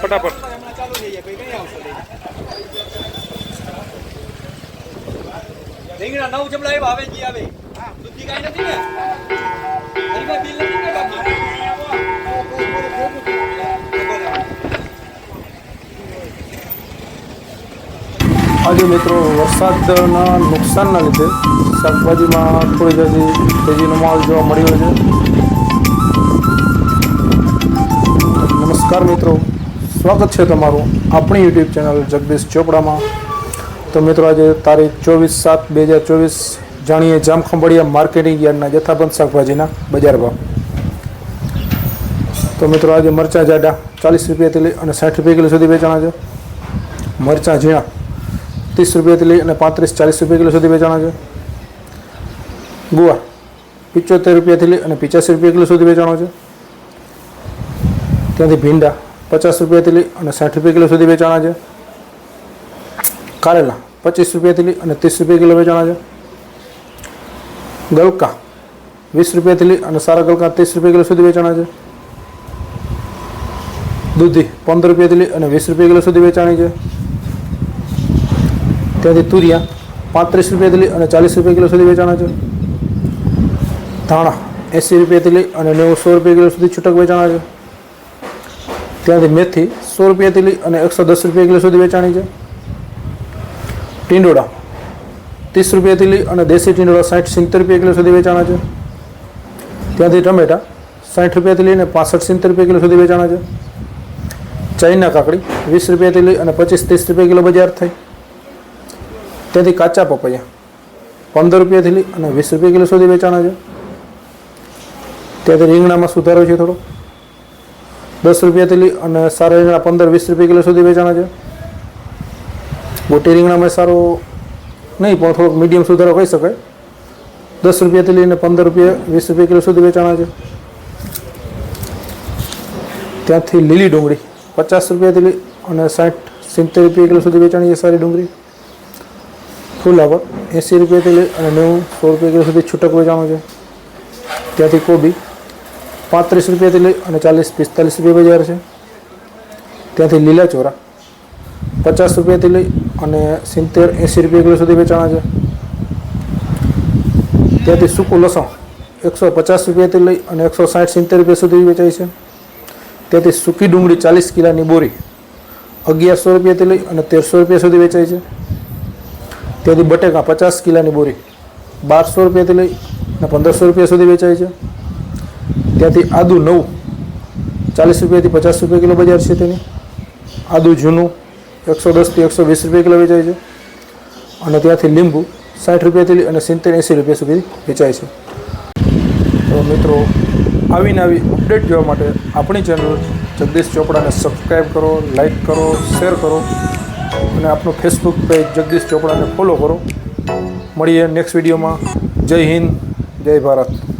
ફટાફટ. હમણાં ચાલુ થઈ જાય પછી કઈ આવશે લઈને? રીંગણા નવ જમલા આવ્યા આવે. જી આવે દૂધી કાંઈ નથી ને? હરીભાઈ બિલ નથી ને બાકી? આજે મિત્રો વરસાદના નુકસાનના લીધે શાકભાજીમાં થોડી જલ્દી તેજીનો માહોલ જોવા મળ્યો છે. નમસ્કાર મિત્રો. સ્વાગત છે તમારું આપણી યુટ્યુબ ચેનલ જગદીશ ચોપડામાં. તો મિત્રો, આજે તારીખ ચોવીસ સાત બે હજાર ચોવીસ, જાણીએ જામખંભાળિયા માર્કેટિંગ યાર્ડના જથ્થાબંધ શાકભાજીના બજાર ભાવ. તો મિત્રો, આજે મરચાં જાડા ચાલીસ રૂપિયાથી લઈ અને સાઠ રૂપિયા કિલો સુધી વેચાણા છે. મરચાં ઝીણા ત્રીસ રૂપિયાથી લઈ અને પાંત્રીસ ચાલીસ રૂપિયા કિલો સુધી વેચાણા છે. ગુવાર પિચોતેર રૂપિયાથી લઈ અને પિચાસી રૂપિયા કિલો સુધી વેચાણો છે. ત્યાંથી ભીંડા પચાસ રૂપિયાથી લઈ અને સાઠ રૂપિયા કિલો સુધી વેચાણા છે. કારેલા, પચીસ રૂપિયાથી લઈ અને ત્રીસ રૂપિયા કિલો વેચાણા છે. ગલકા, વીસ રૂપિયાથી લઈ અને સારા ગલકા ત્રીસ રૂપિયા કિલો સુધી વેચાણા છે. દૂધી, પંદર રૂપિયાથી લઈ અને વીસ રૂપિયા કિલો સુધી વેચાણી છે. ત્યાંથી તુરિયા, પાંત્રીસ રૂપિયાથી લઈ અને ચાલીસ રૂપિયા કિલો સુધી વેચાણા છે. ધાણા, એંસી રૂપિયાથી લઈ અને નેવું સો રૂપિયા કિલો સુધી છૂટક વેચાણા છે. ત્યાંથી મેથી સો રૂપિયા કિલો અને એકસો દસ રૂપિયા કિલો સુધી વેચાણી છે. ટીંડોળા ત્રીસ રૂપિયા કિલો અને દેશી ટીંડોળા સાઠ સિત્તેર રૂપિયા કિલો સુધી વેચાણા છે. ત્યાંથી ટમેટા સાઠ રૂપિયાથી લઈને પાસઠ સિત્તેર રૂપિયા કિલો સુધી વેચાણા છે. ચાઈના કાકડી વીસ રૂપિયા કિલો અને પચીસ ત્રીસ રૂપિયા કિલો બજાર થઈ ત્યાંથી કાચા પપૈયા પંદર રૂપિયા કિલો અને વીસ રૂપિયા કિલો સુધી વેચાણા છે. ત્યાંથી રીંગણામાં સુધારો છે થોડો. દસ રૂપિયાથી લઈ અને સારા રીંગણા પંદર, વીસ રૂપિયા કિલો સુધી વેચાણા છે. મોટી રીંગણામાં સારો નહીં, પણ થોડોક મીડિયમ સુધારો કહી શકાય. દસ રૂપિયાથી લઈને પંદર રૂપિયા, વીસ રૂપિયા કિલો સુધી વેચાણા છે. ત્યાંથી લીલી ડુંગળી, પચાસ રૂપિયાથી લઈ અને સાઠ, સિત્તેર રૂપિયા કિલો સુધી વેચાણી છે સારી ડુંગળી. ફુલાવર, એંસી રૂપિયાથી લઈ અને નેવું, સો રૂપિયા કિલો સુધી છૂટક વેચાણું છે. ત્યાંથી કોબી પાંત્રીસ રૂપિયાથી લઈ અને ચાલીસ, પિસ્તાલીસ રૂપિયા બજાર છે. ત્યાંથી લીલા ચોરા પચાસ રૂપિયાથી લઈ અને સિત્તેર, એંસી રૂપિયા કિલો સુધી વેચાણા છે. ત્યાંથી સૂકું લસણ એકસો પચાસ રૂપિયાથી લઈ અને એકસો સાઠ, સિત્તેર રૂપિયા સુધી વેચાય છે. ત્યાંથી સૂકી ડુંગળી ચાલીસ કિલાની બોરી અગિયારસો રૂપિયાથી લઈ અને તેરસો રૂપિયા સુધી વેચાય છે. ત્યાંથી બટેકા પચાસ કિલાની બોરી બારસો રૂપિયાથી લઈ અને પંદરસો રૂપિયા સુધી વેચાય છે. ત્યાંથી આદુ નવું. ચાલીસ રૂપિયાથી પચાસ રૂપિયા કિલો બજાર છે તેની. આદુ જૂનું, એકસો દસથી એકસો વીસ રૂપિયા કિલો વેચાય છે. અને ત્યાંથી લીંબુ સાઠ રૂપિયાથી અને સિત્તેર એંસી રૂપિયા સુધી વેચાય છે. તો મિત્રો, આવીને આવી અપડેટ જોવા માટે આપણી ચેનલ જગદીશ ચોપડાને સબસ્ક્રાઈબ કરો લાઈક કરો શેર કરો. અને આપણું ફેસબુક પેજ જગદીશ ચોપડાને ફોલો કરો. મળીએ નેક્સ્ટ વિડીયોમાં જય હિન્દ, જય ભારત.